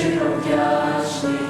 щиро вдячний.